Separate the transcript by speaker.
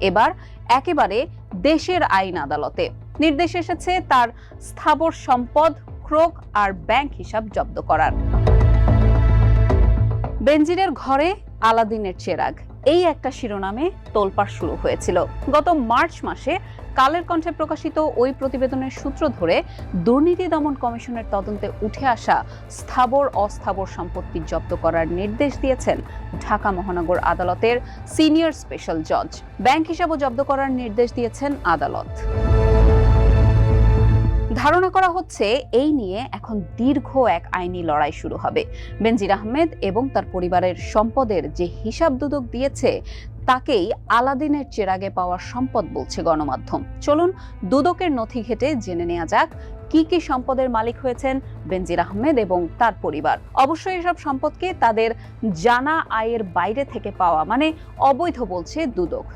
Speaker 1: এবার একেবারে দেশের আইন আদালতে। নির্দেশ এসেছে তার স্থাবর সম্পদ, ক্রোক আর ব্যাংক হিসাব জব্দ করার। বেনজিরের ঘরে আলাদিনের চেরাগ। এই একটা শিরোনামে তোলপাড় শুরু হয়েছিল। গত মার্চ মাসে কালের কণ্ঠে প্রকাশিত ওই প্রতিবেদনের সূত্র ধরে দুর্নীতি দমন কমিশনের তদন্তে উঠে আসা স্থাবর, অস্থাবর সম্পত্তি জব্দ করার নির্দেশ দিয়েছেন ঢাকা মহানগর আদালতের সিনিয়র স্পেশাল জজ। ব্যাংক হিসাবও জব্দ করার নির্দেশ দিয়েছেন আদালত। ধারণা করা হচ্ছে এই নিয়ে এখন দীর্ঘ এক আইনি লড়াই শুরু হবে। বেনজির আহমেদ এবং তার পরিবারের সম্পদের যে হিসাব দুদক দিয়েছে, তাকেই আলাদিনের চেরাগে পাওয়ার সম্পদ বলছে গণমাধ্যম। চলুন দুদকের নথি ঘেটে জেনে নেওয়া যাক, কি কি সম্পদের মালিক হয়েছেন বেনজির আহমেদ এবং তার পরিবার। অবশ্যই এসব সম্পদকে তাদের জানা আয়ের বাইরে থেকে পাওয়া মানে অবৈধ বলছে দুদক।